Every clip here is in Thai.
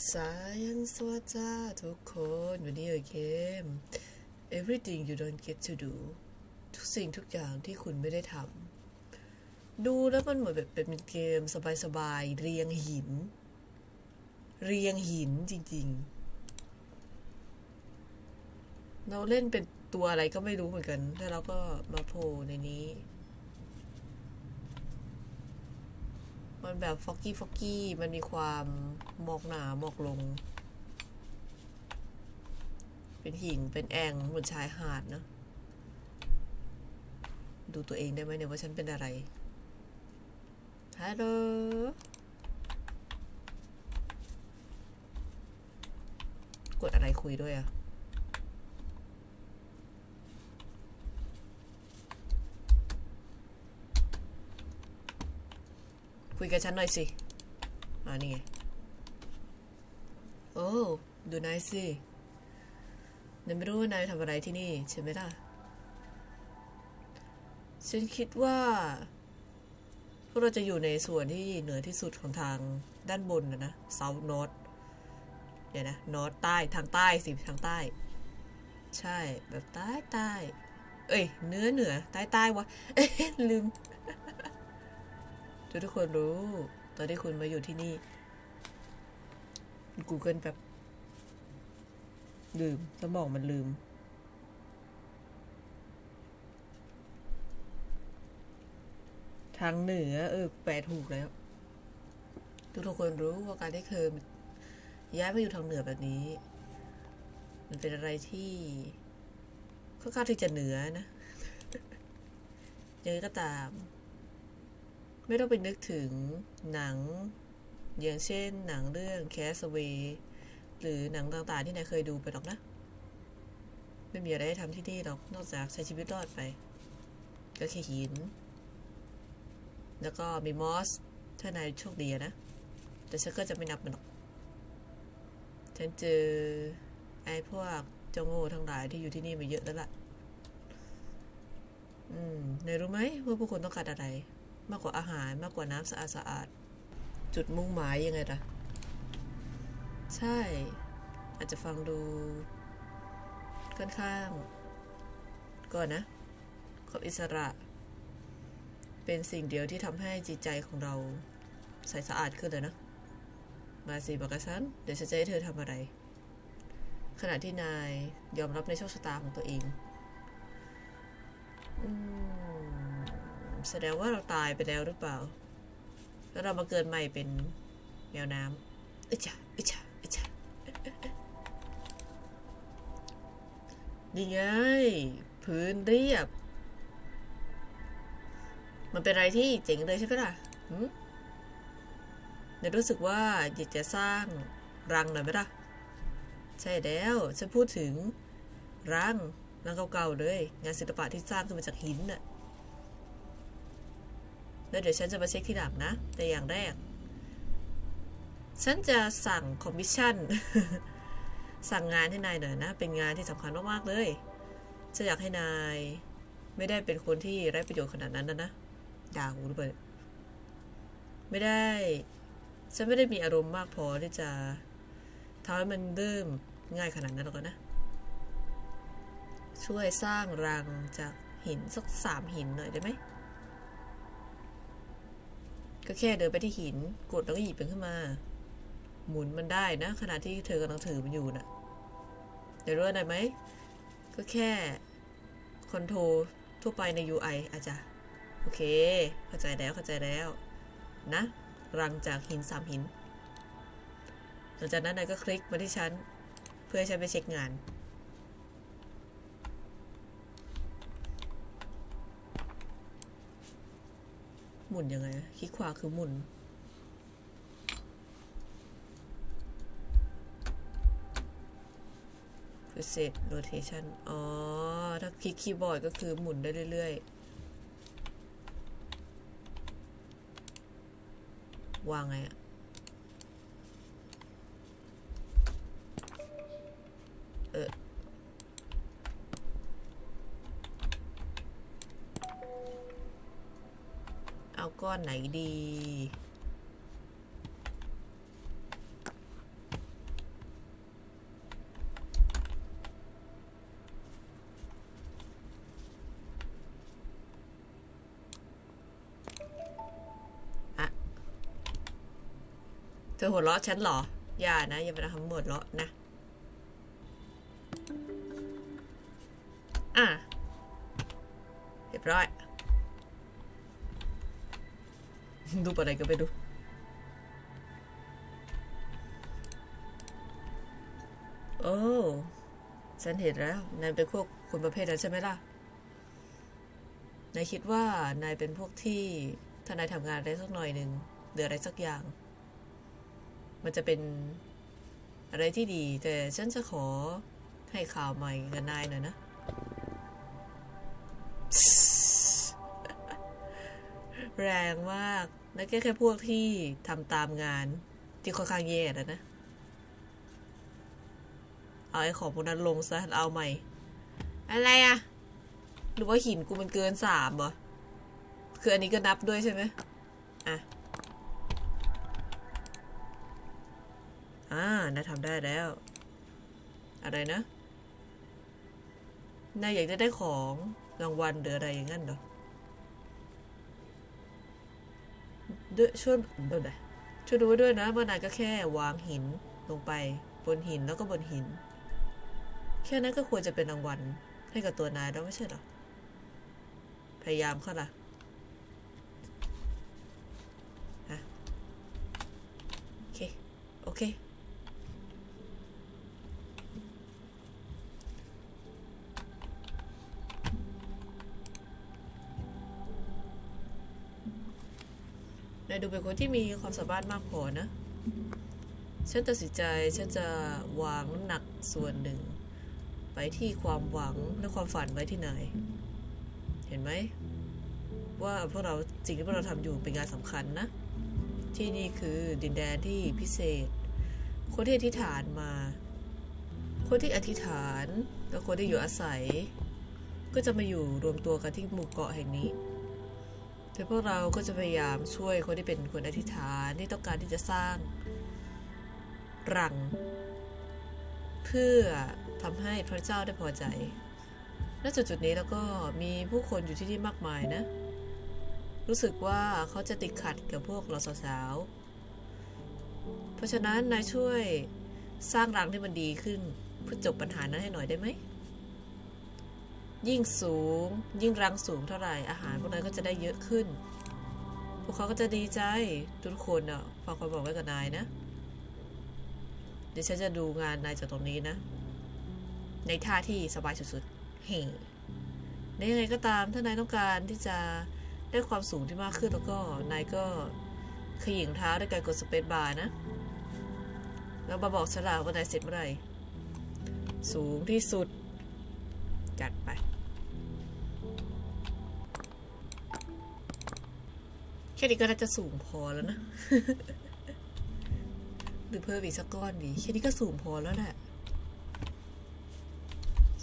สายันสวัสดีทุกคนวันนี้เกม everything you don't get to do ทุกสิ่งทุกอย่างที่คุณไม่ได้ทำดูแล้วมันเหมือนแบบเป็นเกมสบายๆ เรียงหิน เรียงหินจริงๆ เราเล่นเป็นตัวอะไรก็ไม่รู้เหมือนกัน แล้วเราก็มาโผล่ในนี้ มันแบบฟอกกี้ฟอกกี้มันมีความหมอกหนาหมอกลง เป็นหิ่งเป็นแองเหมือนชายหาดเนอะดูตัวเองได้ไหมเนี่ยว่าฉันเป็นอะไรฮัลโหลกดอะไรคุยด้วยอะ คุยกับฉันหน่อยสิอ่านี่ไงโอ้ดูนายสินายไม่รู้ว่านายทำอะไรที่นี่ ใช่ไหมล่ะ ฉันคิดว่า พวกเราจะอยู่ในส่วนที่เหนือที่สุดของทางด้านบนนะนะ South North เดี๋ยวนะ North ใต้ทางใต้สิทางใต้ ใช่แบบใต้ใต้เอ้ยเนื้อเหนือใต้ใต้วะเอ๊ะลืม ทุกทุกคนรู้ ตอนที่คุณมาอยู่ที่นี่ Google แบบ ลืม สมองมันลืม ทางเหนือ เออ แปลถูกแล้ว ทุกทุกคนรู้ว่าการที่เคยย้ายมาอยู่ทางเหนือแบบนี้ มันเป็นอะไรที่ค่อนข้างที่จะเหนือนะยังไงก็ตาม ไม่ต้องไปนึกถึงหนัง อย่างเช่นหนังเรื่อง Castaway หรือหนังต่างๆที่นายเคยดูไปหรอกนะ ไม่มีอะไรให้ทำที่นี่หรอกนอกจากใช้ชีวิตรอดไป ก็แค่หิน แล้วก็มีมอส ถ้านายโชคดีนะ แต่ฉันก็จะไม่นับมันหรอก ฉันเจอไอ้พวกเจ้าโง่ทั้งหลายที่อยู่ที่นี่มาเยอะแล้วล่ะ อืมนายรู้ไหมว่าพวกคุณต้องการอะไร มากกว่าอาหารมากกว่าน้ำสะอาดสะอาดๆจุดมุ่งหมายยังไงล่ะ ใช่ อาจจะฟังดูค่อนข้าง ก่อนนะความอิสระ เป็นสิ่งเดียวที่ทำให้จิตใจของเราใสสะอาดขึ้นเลยนะ มาสิบอกกับฉัน เดี๋ยวฉันจะให้เธอทำอะไร ขณะที่นายยอมรับในโชคชะตาของตัวเอง อืม แสดงว่าเราตายไปแล้วหรือเปล่า แล้วเรามาเกิดใหม่เป็นแมวน้ำอิจฉาอิจฉาอิจฉานี่ไง พื้นเรียบ มันเป็นอะไรที่เจ๋งเลยใช่ไหมล่ะเนี่ยรู้สึกว่าอยากจะสร้างรังหน่อยไหมล่ะ ใช่แล้ว ฉันพูดถึงรังรังเก่าๆเลย งานศิลปะที่สร้างขึ้นมาจากหินน่ะ แล้วเดี๋ยวฉันจะมาเช็คที่หลังนะ แต่อย่างแรก ฉันจะสั่งคอมมิชชั่น สั่งงานให้นายหน่อยนะ เป็นงานที่สำคัญมากๆเลยฉันอยากให้นายไม่ได้เป็นคนที่ไร้ประโยชน์ขนาดนั้นนะนะด่ากูหรือเปล่าไม่ได้ฉันไม่ได้มีอารมณ์มากพอที่จะทำให้มันเริ่มง่ายขนาดนั้นหรอกนะ ช่วยสร้างรังจากหินสักสามหินหน่อยได้ไหม ก็แค่เดินไปที่หิน กดแล้วก็หยิบมันขึ้นมา หมุนมันได้นะ ขณะที่เธอกำลังถือมันอยู่น่ะเดี๋ยวรู้อะไรไหม ก็แค่คอนโทรลทั่วไปใน UI อาจจะโอเค เข้าใจแล้วเข้าใจแล้ว นะ รังจากหินสามหิน หลังจากนั้นนายก็คลิกมาที่ฉันเพื่อให้ฉันไปเช็คงาน หมุนยังไงอะคลิกขวาคือหมุน preset rotation อ๋อ ถ้าคลิกคีย์บอร์ดก็คือหมุนได้เรื่อย ๆ วางไงอะ อนไหนดี อะเธอหัวเราะฉันหรอ อย่านะ อย่าไปทำหมดเลาะนะ อะ เรียบร้อย ดูปอะไรก็ไปดู โอ้ ฉันเห็นแล้ว นายเป็นพวกคนประเภทนั้นใช่ไหมล่ะ นายคิดว่านายเป็นพวกที่ ถ้านายทำงานได้สักหน่อยหนึ่งเดืออะไรสักอย่าง มันจะเป็นอะไรที่ดี แต่ฉันจะขอให้ข่าวใหม่กับนายหน่อยนะแรงมาก นั่นแค่แค่พวกที่ทำตามงานที่ค่อนข้างแย่แล้วนะ เอาไอ้ของพวกนั้นลงซะ เอาใหม่ อะไรอะหรือว่าหินกูมันเกินสามเหรอ คืออันนี้ก็นับด้วยใช่ไหมอะ อ่านายทำได้แล้ว อะไรนะนายอยากจะได้ของรางวัลหรืออะไรอย่างนั้นเหรอ ด้วยช่วยดูหน่อยช่วยดูไว้ด้วยนะมานายก็แค่วางหินลงไปบนหินแล้วก็บนหิน แค่นั้นก็ควรจะเป็นรางวัลให้กับตัวนายแล้วไม่ใช่หรอ พยายามเข้าละฮะโอเค โอเค นายดูเป็นคนที่มีความสามารถมากพอนะ ฉันตัดสินใจฉันจะวางน้ำหนักส่วนหนึ่ง ไปที่ความหวังและความฝันไว้ที่ไหนเห็นไหม ว่าพวกเราสิ่งที่พวกเราทำอยู่เป็นงานสำคัญนะ ที่นี่คือดินแดนที่พิเศษ คนที่อธิษฐานมา คนที่อธิษฐานและคนที่อยู่อาศัย ก็จะมาอยู่รวมตัวกันที่หมู่เกาะแห่งนี้ แต่พวกเราก็จะพยายามช่วยคนที่เป็นคนอธิษฐานที่ต้องการที่จะสร้างรัง เพื่อทำให้พระเจ้าได้พอใจ ณ จุดจุดนี้แล้วก็มีผู้คนอยู่ที่นี่มากมายนะ รู้สึกว่าเขาจะติดขัดกับพวกเราสาวๆ เพราะฉะนั้นนายช่วยสร้างรังที่มันดีขึ้นเพื่อจบปัญหานั้นให้หน่อยได้ไหม ยิ่งสูง ยิ่งรังสูงเท่าไหร่อาหารพวกนั้นก็จะได้เยอะขึ้น พวกเขาก็จะดีใจทุกคนอะฟังคนบอกไว้กับนายนะเดี๋ยวฉันจะดูงานนายจากตรงนี้นะ ในท่าที่สบายสุดๆเฮ้ในยังไงก็ตามถ้านายต้องการที่จะได้ความสูงที่มากขึ้นแล้วก็นายก็ขยิงเท้าด้วยการกดสเปซบาร์นะ แล้วมาบอกฉลาว่านายเสร็จเมื่อไหร่ สูงที่สุด จัดไป ค่นี้ก็น่าจะสูงพอแล้วนะ หรือเพิ่มอีกสักก้อนดีแค่นี้ก็สูงพอแล้วแหละ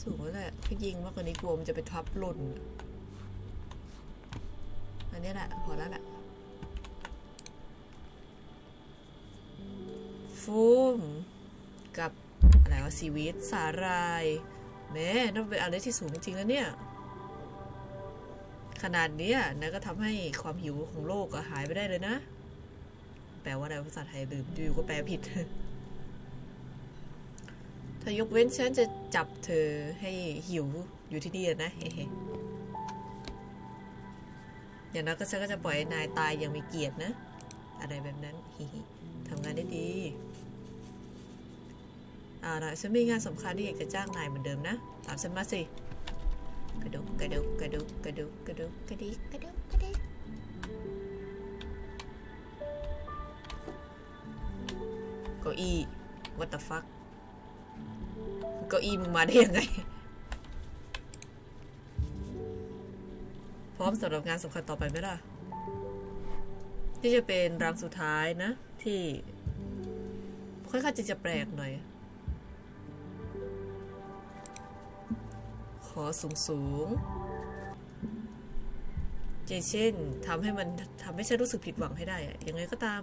สูงแล้วแหละถ้ายิงมากกว่านี้กลัวมันจะไปทับหล่น อันนี้แหละพอแล้วแหละฟูมกับอะไรวะซีวิตสาหรายแม่นั่นเป็นอะไรที่สูงจริงแล้วเนี่ย ขนาดนี้นะก็ทำให้ความหิวของโลกก็หายไปได้เลยนะ แปลว่าอะไรภาษาไทยลืมดูก็แปลผิดถ้ายกเว้นฉันจะจับเธอให้หิวอยู่ที่นี่นะเฮ้อย่างนั้นก็ฉันก็จะปล่อยนายตายอย่างมีเกียรตินะ อะไรแบบนั้นฮทำงานได้ดีเอาล่ะฉันมีงานสำคัญที่อยากจะจ้างนายเหมือนเดิมนะ ตามฉันมาสิ กระดุกกระดุกกระดุกกระดุกกระดุกกระดิกกระดุกกระดิกเก้าอี้ what the fuck เก้าอี้มึงมาได้ยังไง พร้อมสำหรับงานสำคัญต่อไปไหมล่ะ ที่จะเป็นรังสุดท้ายนะ ที่ค่อนข้างจะจะแปลกหน่อย อสูงสูงอย่างเช่นทำให้มันทำให้ฉันรู้สึกผิดหวังให้ได้อะยังไงก็ตาม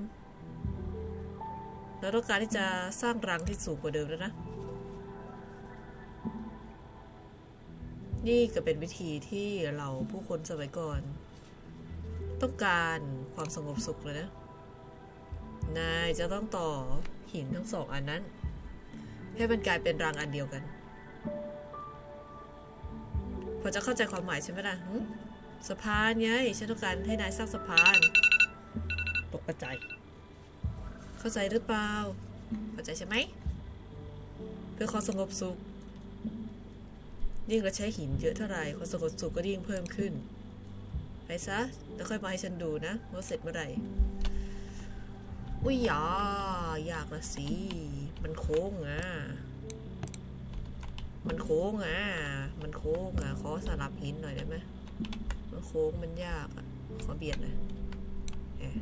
เราต้องการที่จะสร้างรังที่สูงกว่าเดิมแล้วนะ นี่ก็เป็นวิธีที่เราผู้คนสมัยก่อน ต้องการความสงบสุขเลยนะ นายจะต้องต่อหินทั้งสองอันนั้น ให้มันกลายเป็นรังอันเดียวกัน อจะเข้าใจความหมายใช่ไหมล่ะหึสะพานไงฉันต้องการให้นายสร้างสะพานตกกระจายเข้าใจหรือเปล่า เข้าใจใช่ไหม เพื่อความสงบสุข ยิ่งเราใช้หินเยอะเท่าไหร่ความสงบสุขก็ยิ่งเพิ่มขึ้น ไปซะ แล้วค่อยมาให้ฉันดูนะว่าเสร็จเมื่อไหร่อุ้ยอยาอยากละสิ มันโค้งอะ มันโค้งอะ มันโค้งอะ ขอสลับหินหน่อยได้ไหมมันโค้งมันยากอะ ขอเบียดหน่อยเอ๊ะ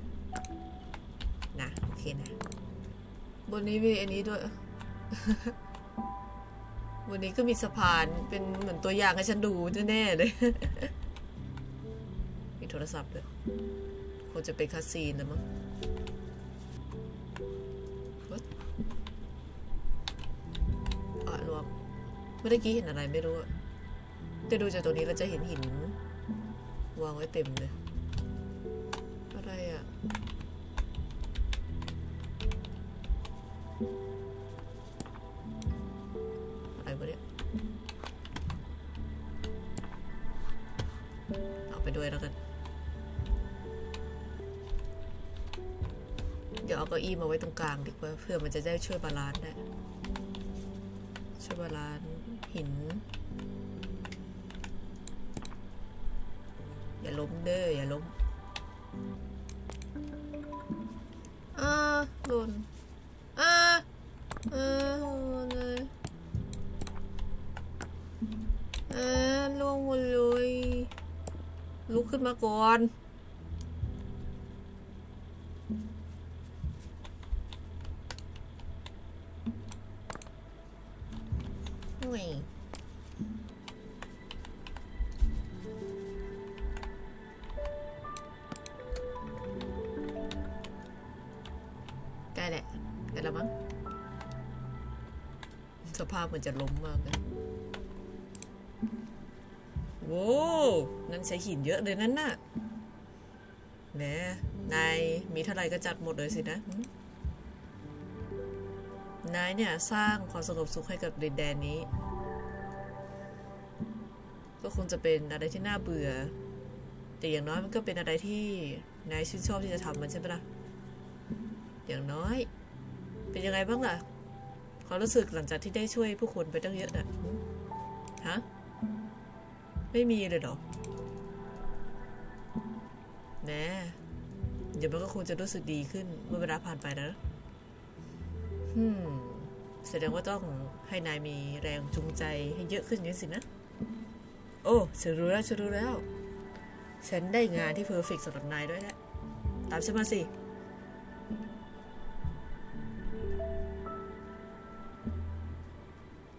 นะโอเคนะ บนนี้มีอันนี้ด้วย บนนี้ก็มีสะพาน เป็นเหมือนตัวอย่างให้ฉันดูแน่เลย มีโทรศัพท์ด้วยคงจะเป็นคาซีนแล้วมั้ง เมื่อกี้เห็นอะไรไม่รู้อะดูจากตรงนี้เราจะเห็นหิน วางไว้เต็มเลย อะไรอะอะไรวะเนี่ยเอาไปด้วยแล้วกัน เดี๋ยวเอาเก้าอี้มาไว้ตรงกลางดีกว่าเพื่อมันจะได้ช่วยบาลานซ์ได้ช่วยบาลานซ์ หิน อย่าล้มเด้ออย่าล้มอ่าหล่นอ่าอ่าหล่นเลยอ่าล่วงหมดเลยลุกขึ้นมาก่อน มันจะล้มมากเลยโว้วนั่นใช้หินเยอะเลยนั่นน่ะแหมนายมีเท่าไหร่ก็จัดหมดเลยสินะนายเนี่ยสร้างความสงบสุขให้กับดินแดนนี้ ก็คงจะเป็นอะไรที่น่าเบื่อ แต่อย่างน้อยมันก็เป็นอะไรที่นายชื่นชอบที่จะทำมันใช่ไหมล่ะอย่างน้อย เป็นยังไงบ้างล่ะ ความรู้สึกหลังจากที่ได้ช่วยผู้คนไปตั้งเยอะน่ะฮะ ไม่มีเลยเหรอแหน่เดี๋ยวมันก็คงจะรู้สึกดีขึ้นเมื่อเวลาผ่านไปนะฮึมแสดงว่าต้องให้นายมีแรงจูงใจให้เยอะขึ้นอย่างนี้สินะ โอ้ฉันรู้แล้วฉันรู้แล้ว ฉันได้งานที่เพอร์เฟกสำหรับนายด้วยแหละ ตามฉันมาสิ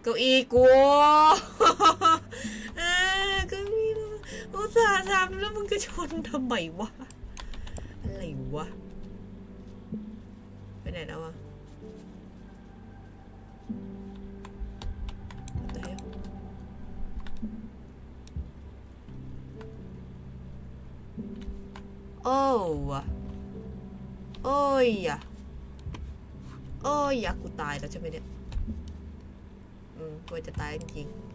เก้าอี้กูเออเก็มีอุตส่าห์ทำแล้วมึงก็ชนทำไมวะ อะไรวะ ไปไหนแล้วอะโอ้โอ้ยอะโอ้ยอะกูตายแล้วใช่ไหมเนี่ย กลัวจะตายจริงๆ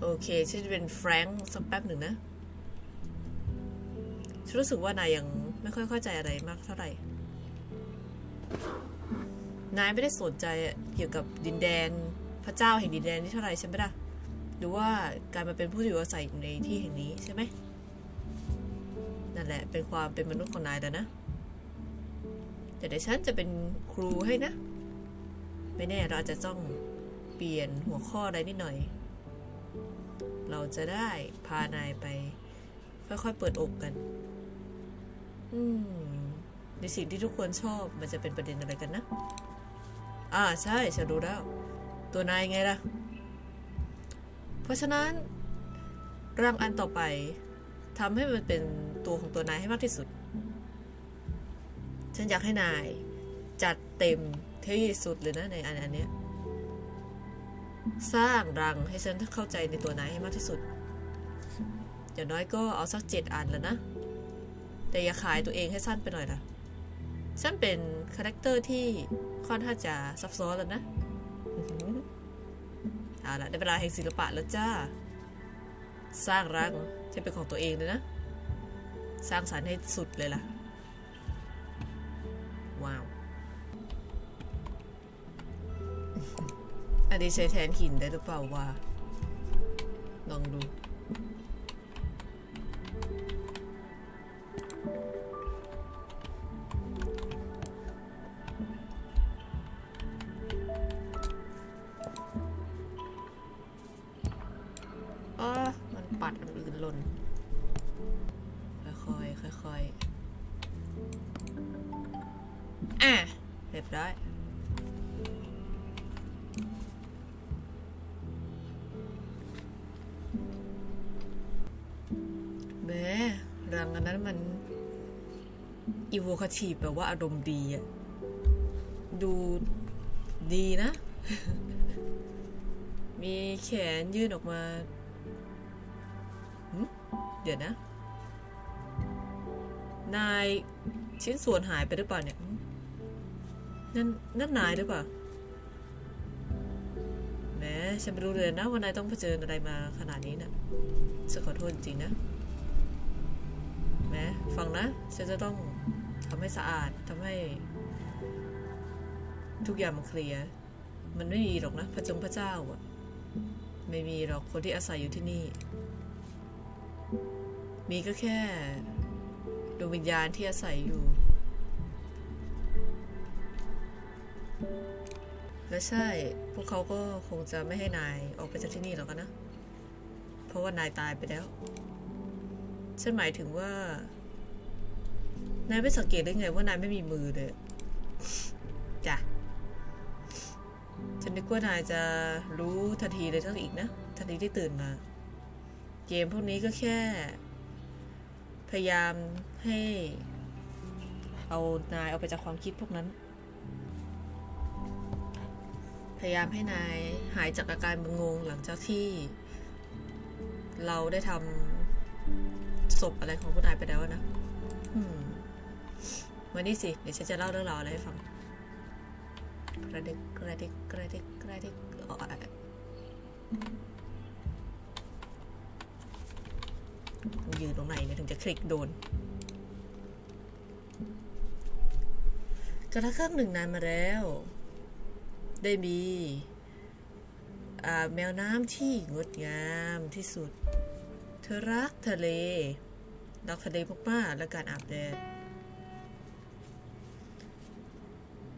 โอเคฉันจะเป็นแฟรงค์สักแป๊บหนึ่งนะ ฉันรู้สึกว่านายยังไม่ค่อยเข้าใจอะไรมากเท่าไหร่ นายไม่ได้สนใจเกี่ยวกับดินแดนพระเจ้าแห่งดินแดนนี้เท่าไหร่ใช่ไหมล่ะ หรือว่าการมาเป็นผู้อยู่อาศัยในที่แห่งนี้ใช่ไหม นั่นแหละเป็นความเป็นมนุษย์ของนายแต่นะแต่เดี๋ยวฉันจะเป็นครูให้นะ ไม่แน่เราอาจจะต้องเปลี่ยนหัวข้ออะไรนิดหน่อย เราจะได้พานายไป ค่อยๆเปิดอกกัน อืมในสิ่งที่ทุกคนชอบมันจะเป็นประเด็นอะไรกันนะ อ่าใช่ฉันรู้แล้ว ตัวนายไงล่ะ เพราะฉะนั้นร่างอันต่อไปทำให้มันเป็นตัวของตัวนายให้มากที่สุด ฉันอยากให้นายจัดเต็ม ที่สุดเลยนะในอันอันเนี้ยสร้างรังให้ฉันเข้าใจในตัวนายให้มากที่สุด อย่างน้อยก็เอาสักเจ็ดอันแล้วนะ แต่อย่าขายตัวเองให้สั้นไปหน่อยนะฉันเป็นคาแรคเตอร์ที่ค่อนข้างจะซับซ้อนแล้วนะอื้อหือเอาละได้เวลาแห่งศิลปะแล้วจ้า สร้างรังที่เป็นของตัวเองเลยนะ สร้างสรรค์ให้สุดเลยล่ะ ว้าว อันนี้ใช้แทนหินได้หรือเปล่าวะลองดู อีโวคาทีฟแบบว่าอารมณ์ดีอะดูดีนะ มีแขนยื่นออกมา เดี๋ยวนะ นายชิ้นส่วนหายไปหรือเปล่าเนี่ย นั่นนั่นนายหรือเปล่าแหม้ฉันไม่รู้เลยนะว่านายต้องเผชิญอะไรมาขนาดนี้นะฉันขอโทษจริงนะแหม้ฟังนะ ฉันจะต้อง ทำให้สะอาดทำให้ ทุกอย่างมันเคลียร์มันไม่มีหรอกนะพระจงพระเจ้าอะไม่มีหรอกคนที่อาศัยอยู่ที่นี่ มีก็แค่ดวงวิญญาณที่อาศัยอยู่ และใช่ พวกเขาก็คงจะไม่ให้นายออกไปจากที่นี่หรอกนะ เพราะว่านายตายไปแล้ว ฉันหมายถึงว่า นายไม่สังเกตได้ไงว่านายไม่มีมือเลยจ้ะฉันนึกว่านายจะรู้ทันทีเลยทั้งอีกนะทันทีที่ตื่นมาเกมพวกนี้ก็แค่ พยายามให้ เอานายเอาไปจากความคิดพวกนั้น พยายามให้นายหายจากอาการมึนงงหลังจากที่ เราได้ทำศพอะไรของคุณนายไปแล้วนะ อืม วันนี้สิเดี๋ยวฉันจะเล่าเรื่องราวอะไรให้ฟังกระดิกกระดิกกระดิกกระดิกยืนตรงไหนเนี่ยถึงจะคลิกโดนกระทั่งหนึ่งนานมาแล้ว ได้มีแมวน้ำที่งดงามที่สุด เธอรักทะเล รักทะเลมากๆและการอาบแดด มั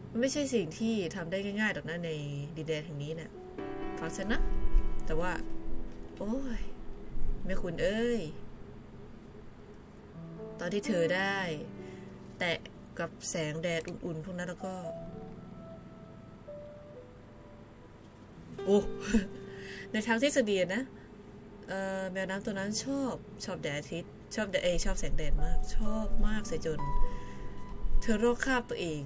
น ไม่ใช่สิ่งที่ทำได้ง่ายๆหรอกนะในดินแดนแห่งนี้นะ่ะฟังฉันนะ แต่ว่า โอ้ยแม่คุณเอ้ย ตอนที่เธอได้ แตะกับแสงแดดอุ่นๆ พวกนั้นแล้วก็ โอ้ในทางทฤษฎีนะเอ่อแมวน้ำตัวนั้นชอบชอบแดดอาทิตย์ชอบแดดเอชอบแสงแดดมาก ชอบมากเสียจน เธอโรคคาบตัวเอง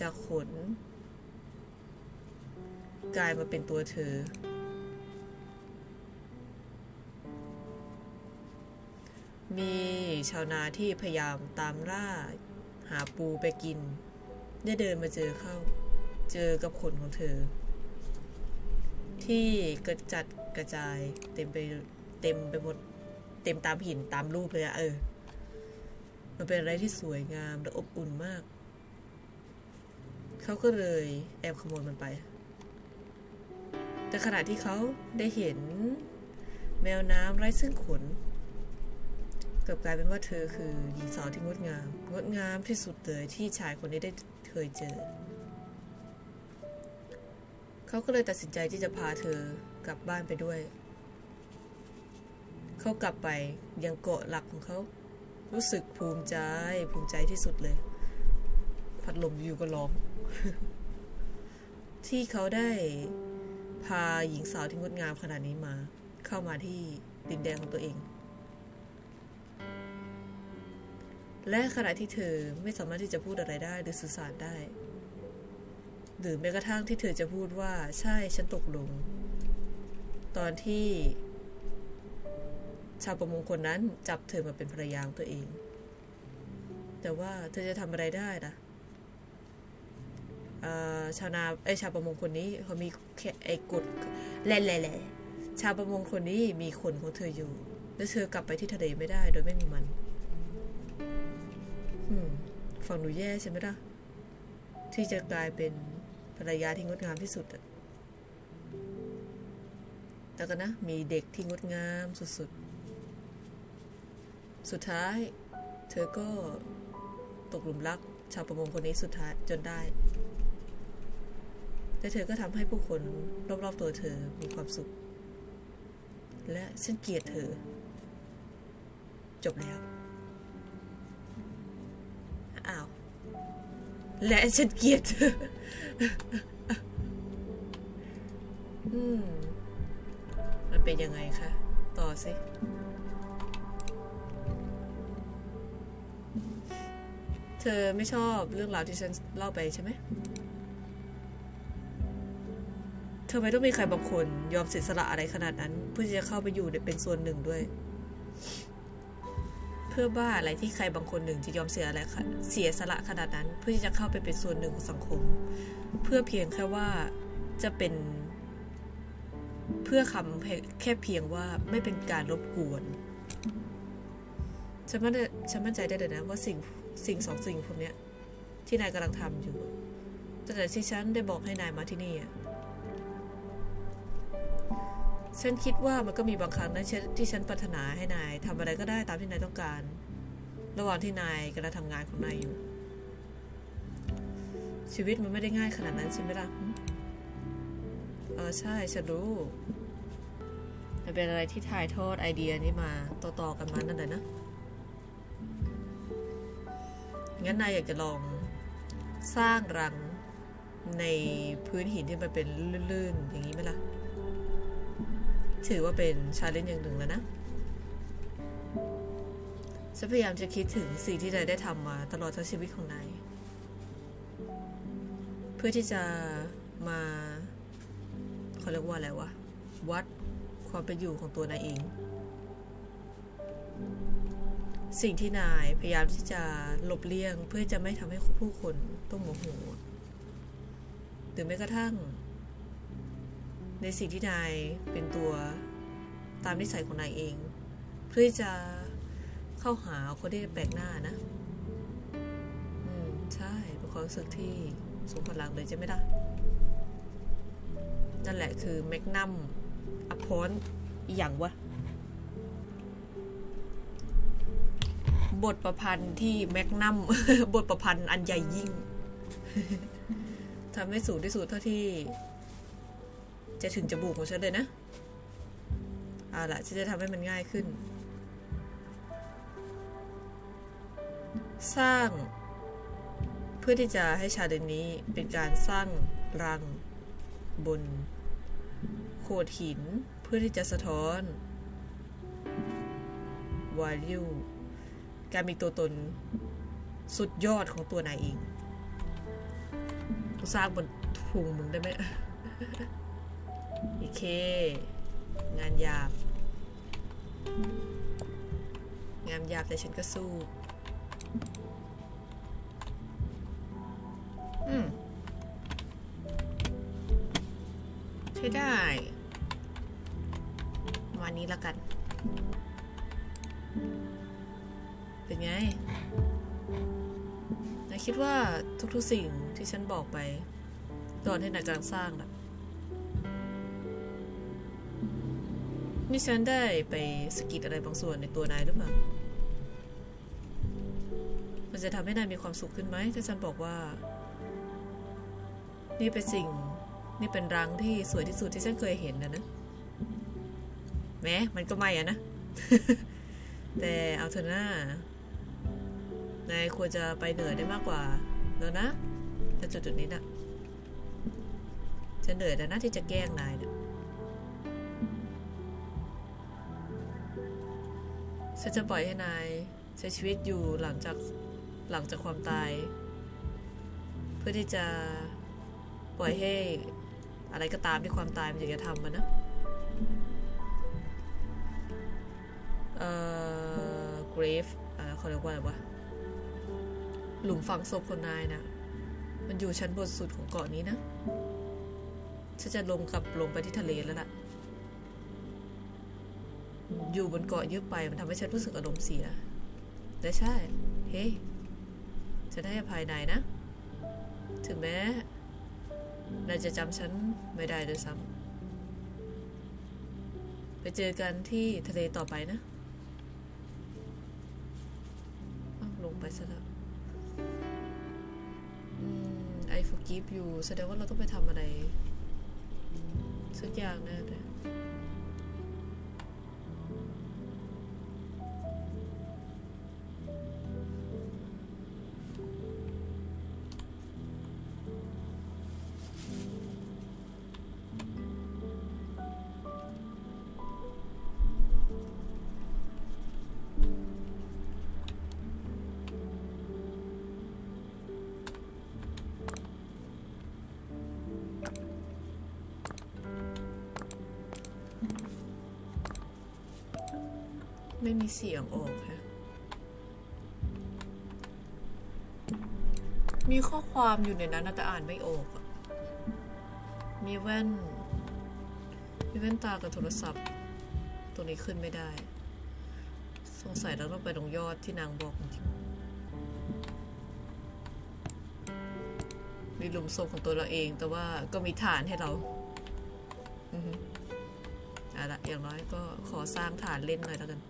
จากขน กลายมาเป็นตัวเธอ มีชาวนาที่พยายามตามล่า หาปูไปกิน ได้เดินมาเจอเข้า เจอกับขนของเธอ ที่กระจัดกระจายเต็มไปเต็มไปหมดเต็มตามหินตามรูปเลยอะเออ มันเป็นอะไรที่สวยงามและอบอุ่นมาก เขาก็เลยแอบขโมยมันไป แต่ขณะที่เขาได้เห็นแมวน้ำไร้ซึ่งขนกลับกลายเป็นว่าเธอคือหญิงสาวที่งดงาม งดงามที่สุดเลยที่ชายคนนี้ได้เคยเจอ เขาก็เลยตัดสินใจที่จะพาเธอกลับบ้านไปด้วย เขากลับไปยังเกาะหลักของเขา รู้สึกภูมิใจภูมิใจที่สุดเลย พัดลมอยู่ก็ร้อง ที่เขาได้พาหญิงสาวที่งดงามขนาดนี้มา เข้ามาที่ดินแดนของตัวเอง และขณะที่เธอไม่สามารถที่จะพูดอะไรได้หรือสื่อสารได้ หรือแม้กระทั่งที่เธอจะพูดว่าใช่ฉันตกลงตอนที่ชาวประมงคนนั้นจับเธอมาเป็นภรรยาของตัวเอง แต่ว่าเธอจะทำอะไรได้ล่ะ ชาวนาไอชาวประมงคนนี้เขามีไอ้กฎแหล่ๆชาวประมงคนนี้มีคนของเธออยู่ แล้วเธอกลับไปที่ทะเลไม่ได้ โดยไม่มีมันฟังดูแย่ใช่ไหมล่ะ ที่จะกลายเป็นภรรยาที่งดงามที่สุดอะแล้วก็นะ มีเด็กที่งดงามสุดๆ สุดท้าย เธอก็ตกหลุมรัก ชาวประมงคนนี้สุดท้ายจนได้ และเธอก็ทำให้ผู้คนรอบๆตัวเธอมีความสุข และฉันเกลียดเธอ จบแล้ว อ้าว และฉันเกลียดเธอ อืม มันเป็นยังไงคะ ต่อสิเธอไม่ชอบเรื่องราวที่ฉันเล่าไปใช่ไหม เธอไม่ต้องมีใครบางคนยอมเสียสละอะไรขนาดนั้น เพื่อที่จะเข้าไปอยู่เป็นส่วนหนึ่งด้วย เพื่อบ้าอะไรที่ใครบางคนหนึ่งจะยอมเสียอะไรคะเสียสละขนาดนั้น เพื่อที่จะเข้าไปเป็นส่วนหนึ่งของสังคม เพื่อเพียงแค่ว่าจะเป็น เพื่อคำแค่เพียงว่าไม่เป็นการรบกวนฉันมั่นฉันมั่นใจได้เลยนะว่าสิ่งสิ่งสองสิ่งพวกเนี้ยที่นายกำลังทำอยู่ตั้งแต่ที่ฉันได้บอกให้นายมาที่นี่อะ ฉันคิดว่ามันก็มีบางครั้งนะที่ที่ฉันปรารถนาให้นายทำอะไรก็ได้ตามที่นายต้องการ ระหว่างที่นายกำลังทำงานของนายอยู่ ชีวิตมันไม่ได้ง่ายขนาดนั้นใช่ไหมล่ะเออใช่ฉันรู้มันเป็นอะไรที่ถ่ายทอดไอเดียนี้มาต่อๆกันมานั่นแหละนะ งั้นนายอยากจะลองสร้างรังในพื้นหินที่มันเป็นลื่นๆ อย่างนี้ไหมล่ะ ถือว่าเป็นชาเลนจ์อย่างหนึ่งแล้วนะฉันพยายามจะคิดถึงสิ่งที่นายได้ทำมาตลอดทั้งชีวิตของนาย เพื่อที่จะมาเขาเรียกว่าอะไรวะ วัดความเป็นอยู่ของตัวนายเอง สิ่งที่นายพยายามที่จะหลบเลี่ยง เพื่อจะไม่ทำให้ผู้คนต้องโมโหหรือแม้กระทั่ง ในสิ่งที่นายเป็นตัวตามนิสัยของนายเอง เพื่อที่จะเข้าหาคนที่แปลกหน้านะ อืม ใช่เป็นความรู้สึกที่สมพลังเลยใช่ไหมล่ะ นั่นแหละคือแมกนัมอพอนอีหยังวะ บทประพันธ์ที่แมกนัมบทประพันธ์อันใหญ่ยิ่งทำให้สูงที่สุดเท่าที่ จะถึงจมูกของฉันเลยนะ เอาล่ะฉันจะทำให้มันง่ายขึ้น สร้าง เพื่อที่จะให้ชาเดนนี้เป็นการสร้างรังบน โขดหินเพื่อที่จะสะท้อน value การมีตัวตนสุดยอดของตัวนายเองกูสร้างบนพุงมึงได้ไหม โอเค งานหยาบ งานหยาบแต่ฉันก็สู้ อืม ใช้ได้วันนี้ละกัน เป็นไงนายคิดว่าทุกๆสิ่งที่ฉันบอกไป ตอนที่นายกำลังสร้างน่ะ นี่ฉันได้ไปสกิดอะไรบางส่วนในตัวนายหรือเปล่า มันจะทำให้นายมีความสุขขึ้นไหม ถ้าฉันบอกว่า นี่เป็นสิ่ง นี่เป็นรังที่สวยที่สุดที่ฉันเคยเห็นนะนะ แม้มันก็ไม่อะนะ แต่เอาเถอะนะนายควรจะไปเหนื่อยได้มากกว่าแล้วนะณจุดจุดๆนี้นะฉันเหนื่อยแล้วนะที่จะแกล้งนายนะ ฉันจะปล่อยให้นายใช้ชีวิตอยู่หลังจากหลังจากความตาย เพื่อที่จะปล่อยให้อะไรก็ตามที่ความตายมันอยากจะทำมันนะเอ่อ grave อ่าเขาเรียกว่าอะไรวะหลุมฝังศพคนนายนะมันอยู่ชั้นบนสุดของเกาะนี้นะฉันจะลงกลับลงไปที่ทะเลแล้วล่ะ อยู่บนเกาะเยอะไปมันทำให้ฉันรู้สึกอารมณ์เสีย แต่ใช่ เฮ้ยฉันให้อภัยนายนะ ถึงแม้นายจะจำฉันไม่ได้ด้วยซ้ำไปเจอกันที่ทะเลต่อไปนะลงไปซะแล้วอืม I forgive you แสดงว่าเราต้องไปทำอะไร สักอย่างแน่เลย ไม่มีเสียงออกฮะมีข้อความอยู่ในนั้นนะแต่อ่านไม่ออกอะมีแว่น มีแว่นตากับโทรศัพท์ ตัวนี้ขึ้นไม่ได้ สงสัยเราต้องไปตรงยอดที่นางบอกจริงมีหลุมศพของตัวเราเอง แต่ว่าก็มีฐานให้เราอือฮึเอาละอย่างน้อยก็ขอสร้างฐานเล่นหน่อยแล้วกัน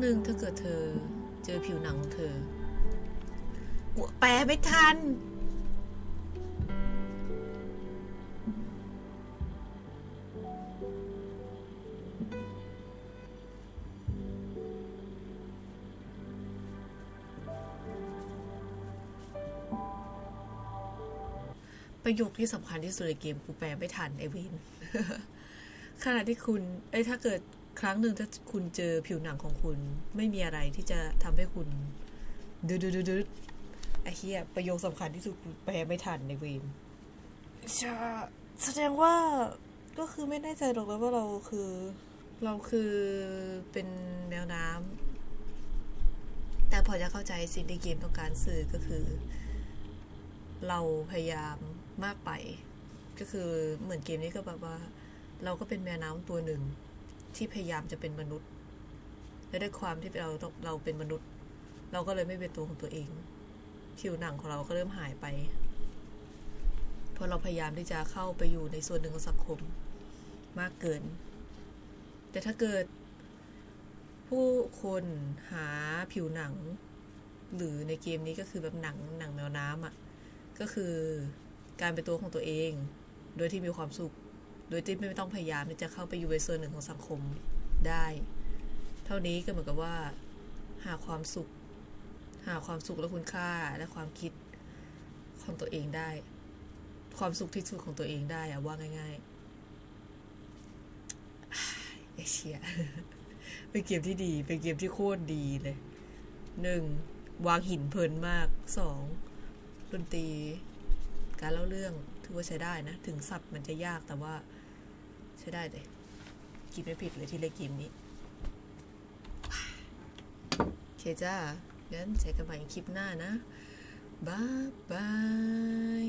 หนึ่งถ้าเกิดเธอเจอผิวหนังของเธอหัวแปลไม่ทัน ประโยคที่สำคัญที่สุดในเกมกูแปลไม่ทันไอวินขณะที่คุณ เอ้ย ถ้าเกิด ครั้งหนึ่งถ้าคุณเจอผิวหนังของคุณ ไม่มีอะไรที่จะทำให้คุณดืดดืดดไอ้เหี้ยประโยคสำคัญที่สุดกูแปลไม่ทันในเวมจะแสดงว่าก็คือไม่แน่ใจหรอกนะว่าเราคือ เราคือเป็นแมวน้ำแต่พอจะเข้าใจสิ่งที่เกมต้องการสื่อก็คือ เราพยายามมากไป ก็คือเหมือนเกมนี้ก็แบบว่า เราก็เป็นแมวน้ำตัวหนึ่ง ที่พยายามจะเป็นมนุษย์ และด้วยความที่เราเราเป็นมนุษย์ เราก็เลยไม่เป็นตัวของตัวเอง ผิวหนังของเราก็เริ่มหายไปเพราะเราพยายามที่จะเข้าไปอยู่ในส่วนหนึ่งของสังคมมากเกิน แต่ถ้าเกิด ผู้คนหาผิวหนัง หรือในเกมนี้ก็คือแบบหนังหนังแมวน้ำอะก็คือการเป็นตัวของตัวเอง โดยที่มีความสุข โดยที่ไม่ต้องพยายามที่จะเข้าไปอยู่ในส่วนหนึ่งของสังคมได้ เท่านี้ก็เหมือนกับว่า หาความสุข หาความสุขและคุณค่าและความคิดของตัวเองได้ ความสุขที่สุดของตัวเองได้อะว่าง่ายๆเอเชียเป็นเกมที่ดีเป็นเกมที่โคตรดีเลยหนึ่งวางหินเพลินมากสองดนตรีการเล่าเรื่องถือว่าใช้ได้นะ ถึงสับมันจะยากแต่ว่า ใช้ได้เลยคินไม่ผิดเลยที่เล่นเกมนี้โอเคจ้างั้นเจอกันใหม่คลิปหน้านะ บ๊ายบาย